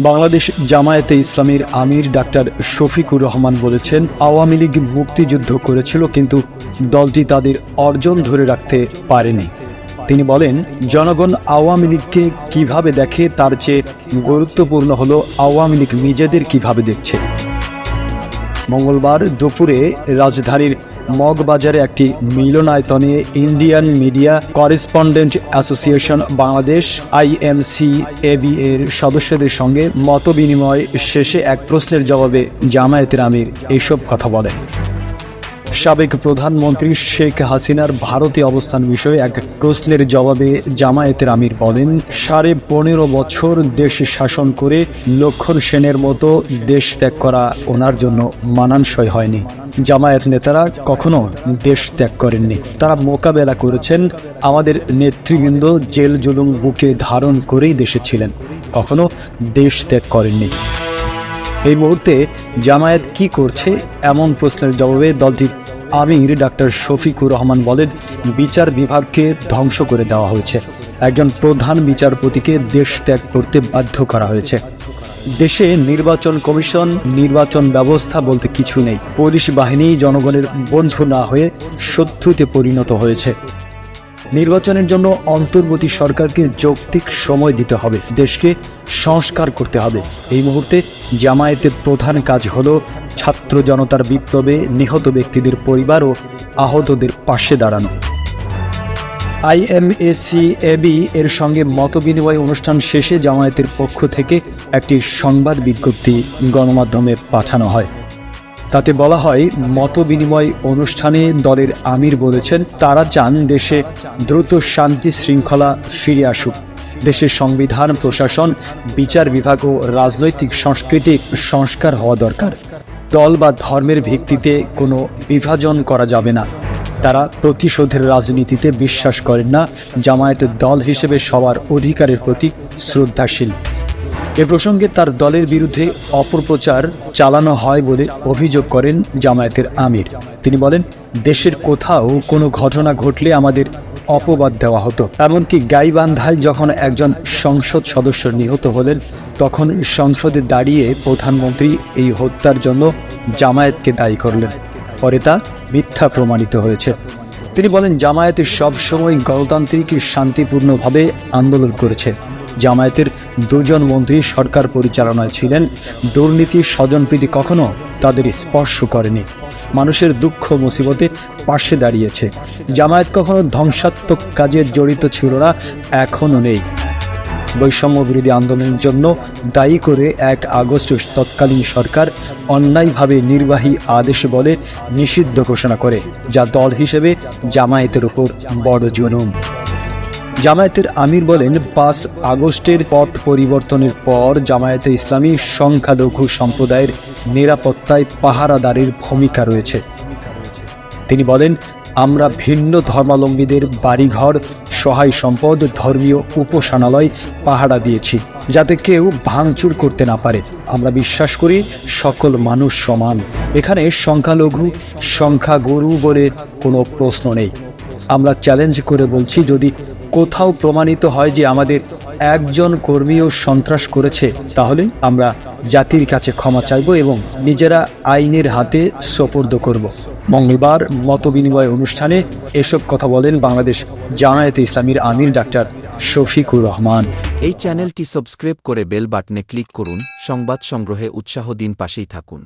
বাংলাদেশ জামায়াতে ইসলামীর আমির ডাক্তার শফিকুর রহমান বলেছেন, আওয়ামী লীগ মুক্তিযুদ্ধ করেছিল কিন্তু দলটি তাদের অর্জন ধরে রাখতে পারেনি। তিনি বলেন, জনগণ আওয়ামী লীগকে কীভাবে দেখে তার চেয়ে গুরুত্বপূর্ণ হল আওয়ামী লীগ নিজেদের কীভাবে দেখছে। মঙ্গলবার দুপুরে রাজধানীর মগবাজারে একটি মিলনায়তনে Indian media correspondent association Bangladesh IMC AB এর সদস্যদের সঙ্গে মতবিনিময় শেষে এক প্রশ্নের জবাবে জামায়াতের আমির এসব কথা বলেন। সাবেক প্রধানমন্ত্রী শেখ হাসিনার ভারতে অবস্থান বিষয়ে এক প্রশ্নের জবাবে জামায়াতের আমির বলেন, সাড়ে পনেরো বছর দেশ শাসন করে লক্ষণ সেনের মতো দেশ ত্যাগ করা ওনার জন্য মানানসই হয়নি। জামায়াত নেতারা কখনো দেশ ত্যাগ করেননি। তারা মোকাবেলা করেছেন, আমাদের নেতৃবৃন্দ জেল জুলুম বুকে ধারণ করেই দেশে ছিলেন। কখনো দেশ ত্যাগ করেননি। এই মুহূর্তে জামায়াত কি করছে এমন প্রশ্নের জবাবে দলটির আমির ডাক্তার শফিকুর রহমান বলেন, বিচার বিভাগকে ধ্বংস করে দেওয়া হয়েছে। একজন প্রধান বিচারপতিকে দেশ ত্যাগ করতে বাধ্য করা হয়েছে। দেশে নির্বাচন কমিশন, নির্বাচন ব্যবস্থা বলতে কিছু নেই। পুলিশ বাহিনী জনগণের বন্ধু না হয়ে শত্রুতে পরিণত হয়েছে। নির্বাচনের জন্য অন্তর্বর্তী সরকারকে যৌক্তিক সময় দিতে হবে। দেশকে সংস্কার করতে হবে। এই মুহূর্তে জামায়াতের প্রধান কাজ হল ছাত্র জনতার বিপ্লবে নিহত ব্যক্তিদের পরিবার ও আহতদের পাশে দাঁড়ানো। আইএমএসি এবি এর সঙ্গে মতবিনিময় অনুষ্ঠান শেষে জামায়াতের পক্ষ থেকে একটি সংবাদ বিজ্ঞপ্তি গণমাধ্যমে পাঠানো হয়। তাতে বলা হয় মত বিনিময় অনুষ্ঠানে দলের আমির বলেছেন, তারা চান দেশে দ্রুত শান্তি শৃঙ্খলা ফিরে আসুক। দেশের সংবিধান, প্রশাসন, বিচার বিভাগ ও রাজনৈতিক সংস্কৃতি সংস্কার হওয়া দরকার। দল বা ধর্মের ভিত্তিতে কোনো বিভাজন করা যাবে না। তারা প্রতিশোধের রাজনীতিতে বিশ্বাস করেন না। জামায়াতের দল হিসেবে সবার অধিকারের প্রতি শ্রদ্ধাশীল। এ প্রসঙ্গে তার দলের বিরুদ্ধে অপপ্রচার চালানো হয় বলে অভিযোগ করেন জামায়াতের আমির। তিনি বলেন, দেশের কোথাও কোনো ঘটনা ঘটলে আমাদের অপবাদ দেওয়া হতো। এমনকি গাইবান্ধায় যখন একজন সংসদ সদস্য নিহত হলেন, তখন সংসদে দাঁড়িয়ে প্রধানমন্ত্রী এই হত্যার জন্য জামায়াতকে দায়ী করলেন। পরে তা মিথ্যা প্রমাণিত হয়েছে। তিনি বলেন, জামায়াতে সবসময় গণতান্ত্রিক, শান্তিপূর্ণভাবে আন্দোলন করেছে। জামায়াতের দুজন মন্ত্রী সরকার পরিচালনায় ছিলেন। দুর্নীতি স্বজনপ্রীতি কখনো তাদের স্পর্শ করেনি। মানুষের দুঃখ মুসিবতে পাশে দাঁড়িয়েছে। জামায়াত কখনো ধ্বংসাত্মক কাজে জড়িত ছিল না, এখনও নেই। বৈষম্য বিরোধী আন্দোলনের জন্য দায়ী করে এক আগস্ট তৎকালীন সরকার অন্যায়ভাবে নির্বাহী আদেশ বলে নিষিদ্ধ ঘোষণা করে, যা দল হিসেবে জামায়াতের উপর বড় জুলুম। জামায়াতের আমির বলেন, পাঁচ আগস্টের পট পরিবর্তনের পর জামায়াতে ইসলামী সংখ্যালঘু সম্প্রদায়ের নিরাপত্তায় পাহারাদারের ভূমিকা রয়েছে। তিনি বলেন, আমরা ভিন্ন ধর্মাবলম্বীদের বাড়িঘর, সহায় সম্পদ, ধর্মীয় উপাসনালয় পাহারা দিয়েছি, যাতে কেউ ভাঙচুর করতে না পারে। আমরা বিশ্বাস করি, সকল মানুষ সমান। এখানে সংখ্যালঘু, সংখ্যাগুরু বলে কোনো প্রশ্ন নেই। আমরা চ্যালেঞ্জ করে বলছি, যদি কোথাও প্রমাণিত হয় যে আমাদের একজন কর্মীও সন্ত্রাস করেছে, তাহলে আমরা জাতির কাছে ক্ষমা চাইব এবং নিজেরা আইনের হাতে সোপর্দ করব। মঙ্গলবার মতবিনিময় অনুষ্ঠানে এসব কথা বলেন বাংলাদেশ জামায়াতে ইসলামীর আমির ডাক্তার শফিকুর রহমান। এই চ্যানেলটি সাবস্ক্রাইব করে বেল বাটনে ক্লিক করুন, সংবাদ সংগ্রহে উৎসাহ দিন পাশেই থাকুন।